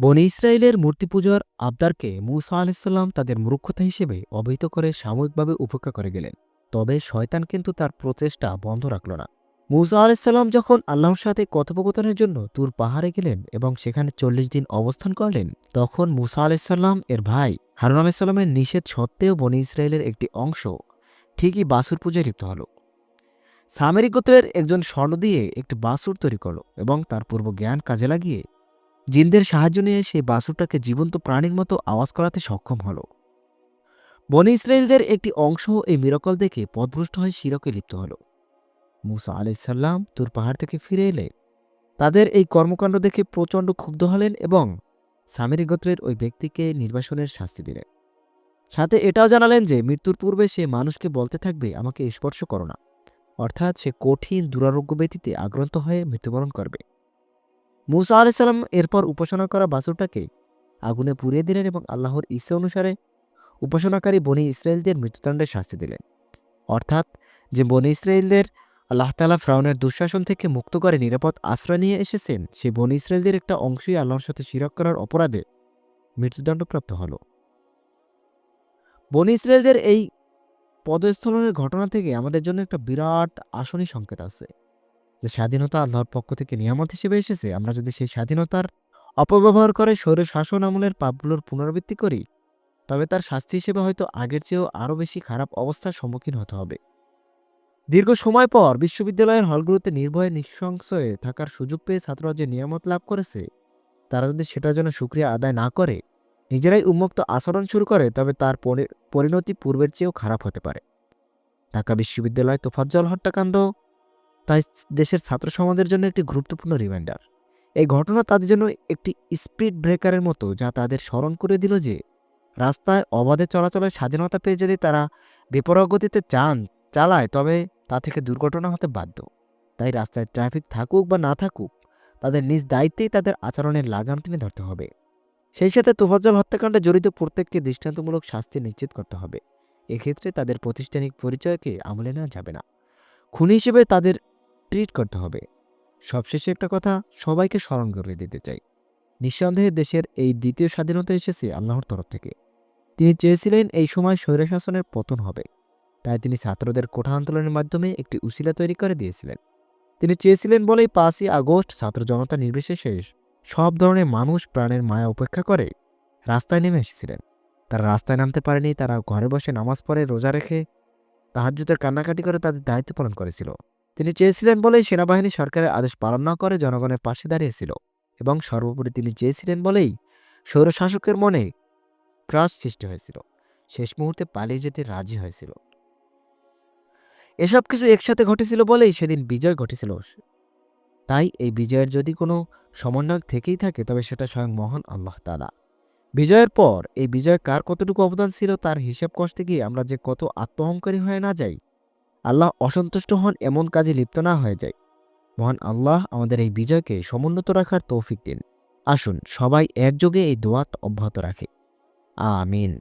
বনি ইসরায়েলের মূর্তি পূজার আবদারকে মুসা আলাইসাল্লাম তাদের মূর্খতা হিসেবে অবহিত করে সাময়িকভাবে উপেক্ষা করে গেলেন। তবে শয়তান কিন্তু তার প্রচেষ্টা বন্ধ রাখল না। মুসা আলাইসাল্লাম যখন আল্লাহর সাথে কথোপকথনের জন্য তুর পাহাড়ে গেলেন এবং সেখানে চল্লিশ দিন অবস্থান করলেন, তখন মুসা আলাইসাল্লাম এর ভাই হারুন আলাইসাল্লামের নিষেধ সত্ত্বেও বনি ইসরায়েলের একটি অংশ ঠিকই বাসুর পূজায় লিপ্ত হল। সামেরি গোত্রের একজন স্বর্ণ দিয়ে একটি বাসুর তৈরি করল এবং তার পূর্ব জ্ঞান কাজে লাগিয়ে জিনদের সাহায্য নিয়ে সেই বাসুরটাকে জীবন্ত প্রাণীর মতো আওয়াজ করাতে সক্ষম হল। বনি ইসরায়েলদের একটি অংশ এই মিরকল দেখে পদভ্রষ্ট হয়ে শিরকে লিপ্ত হল। মুসা আলাইসাল্লাম তুর পাহাড় থেকে ফিরে এলে তাদের এই কর্মকাণ্ড দেখে প্রচণ্ড ক্ষুব্ধ হলেন এবং সামেরি গোত্রের ওই ব্যক্তিকে নির্বাসনের শাস্তি দিলেন। সাথে এটাও জানালেন যে মৃত্যুর পূর্বে সে মানুষকে বলতে থাকবে, আমাকে স্পর্শ করো না। অর্থাৎ সে কঠিন দুরারোগ্য ব্যতীতে আক্রান্ত হয়ে মৃত্যুবরণ করবে। মুসা আলাইসাল্লাম এরপর উপাসনা করা বাসুরটাকে আগুনে পুড়িয়ে দিলেন এবং আল্লাহর ইচ্ছে অনুসারে উপাসনাকারী বনি ইসরায়েলদের মৃত্যুদণ্ডের শাস্তি দিলেন। অর্থাৎ যে বনি ইসরায়েলদের আল্লাহ তালা ফ্রাউনের দুঃশাসন থেকে মুক্ত করে নিরাপদ আশ্রয় নিয়ে এসেছেন, সে বনি ইসরায়েলদের একটা অংশই আল্লাহর সাথে শিরক করার অপরাধে মৃত্যুদণ্ডপ্রাপ্ত হল। বনি ইসরায়েলদের এই পদস্থলনের ঘটনা থেকে আমাদের জন্য একটা বিরাট আসনী সংকেত আছে। যে স্বাধীনতা আল্লাহর পক্ষ থেকে নিয়ামত হিসেবে এসেছে, আমরা যদি সেই স্বাধীনতার অপব্যবহার করে স্বৈর শাসন আমলের পাপগুলোর পুনরাবৃত্তি করি, তবে তার শাস্তি হিসেবে হয়তো আগের চেয়েও আরও বেশি খারাপ অবস্থার সম্মুখীন হতে হবে। দীর্ঘ সময় পর বিশ্ববিদ্যালয়ের হলগুলোতে নির্ভয়ে নিঃসংশয়ে থাকার সুযোগ পেয়ে ছাত্ররা যে নিয়ামত লাভ করেছে, তারা যদি সেটার জন্য সুক্রিয়া আদায় না করে, নিজেরাই উন্মুক্ত আচরণ শুরু করে, তবে তার পরি- পরিণতি পূর্বের চেয়েও খারাপ হতে পারে। ঢাকা বিশ্ববিদ্যালয় তোফাজ্জল হত্যাকাণ্ড তাই দেশের ছাত্র সমাজের জন্য একটি গুরুত্বপূর্ণ রিমাইন্ডার এই ঘটনা তাদের জন্য একটি স্পিড ব্রেকারের মতো, যা তাদের স্মরণ করে দিল যে, রাস্তায় অবাধে চলাচলের স্বাধীনতা পেয়ে যদি তারা বেপরোয়া গতিতে চান চালায়, তবে তা থেকে দুর্ঘটনা হতে বাধ্য। তাই রাস্তায় ট্রাফিক থাকুক বা না থাকুক, তাদের নিজ দায়িত্বেই তাদের আচরণের লাগাম টেনে ধরতে হবে। সেই সাথে তোফাজ্জল হত্যাকাণ্ডে জড়িত প্রত্যেককে দৃষ্টান্তমূলক শাস্তি নিশ্চিত করতে হবে। এক্ষেত্রে তাদের প্রতিষ্ঠানিক পরিচয়কে আমলে নেওয়া যাবে না। খুনি হিসেবে তাদের ট্রিট করতে হবে। সবশেষে একটা কথা সবাইকে স্মরণ করে দিতে চাই। নিঃসন্দেহে দেশের এই দ্বিতীয় স্বাধীনতা এসেছে আল্লাহর তরফ থেকে। তিনি চেয়েছিলেন এই সময় স্বৈরশাসনের পতন হবে। তাই তিনি ছাত্রদের কোঠা আন্দোলনের মাধ্যমে একটি উসিলা তৈরি করে দিয়েছিলেন। তিনি চেয়েছিলেন বলেই পাঁচই আগস্ট ছাত্র জনতা নির্বিশেষে সব ধরনের মানুষ প্রাণের মায়া উপেক্ষা করে রাস্তায় নেমে এসেছিলেন। তারা রাস্তায় নামতে পারেনি, তারা ঘরে বসে নামাজ পড়ে, রোজা রেখে তাহাজ্জুদের কান্নাকাটি করে তাদের দায়িত্ব পালন করেছিল। তিনি চেয়েছিলেন বলেই সেনাবাহিনী সরকারের আদেশ পালন না করে জনগণের পাশে দাঁড়িয়েছিল এবং সর্বোপরি তিনি চেয়েছিলেন বলেই স্বৈরশাসকের মনে ক্রাশ সৃষ্টি হয়েছিল। শেষ মুহূর্তে পালিয়ে যেতে রাজি হয়েছিল। এসব কিছু একসাথে ঘটেছিল বলেই সেদিন বিজয় ঘটেছিল। তাই এই বিজয়ের যদি কোনো সমন্বয় থেকেই থাকে, তবে সেটা স্বয়ং মহান আল্লাহ তালা বিজয়ের পর এই বিজয় কার কতটুকু অবদান ছিল, তার হিসাব কষতে গিয়ে আমরা যে কত আত্মহংকারী হয়ে না যাই আল্লাহ অসন্তুষ্ট হন, এমন কাজে লিপ্ত না হয়ে যায়। মহান আল্লাহ আমাদের এই বিজয়কে সমুন্নত রাখার তৌফিক দিন। আসুন, সবাই একযোগে এই দোয়াত অব্যাহত রাখে। আমিন।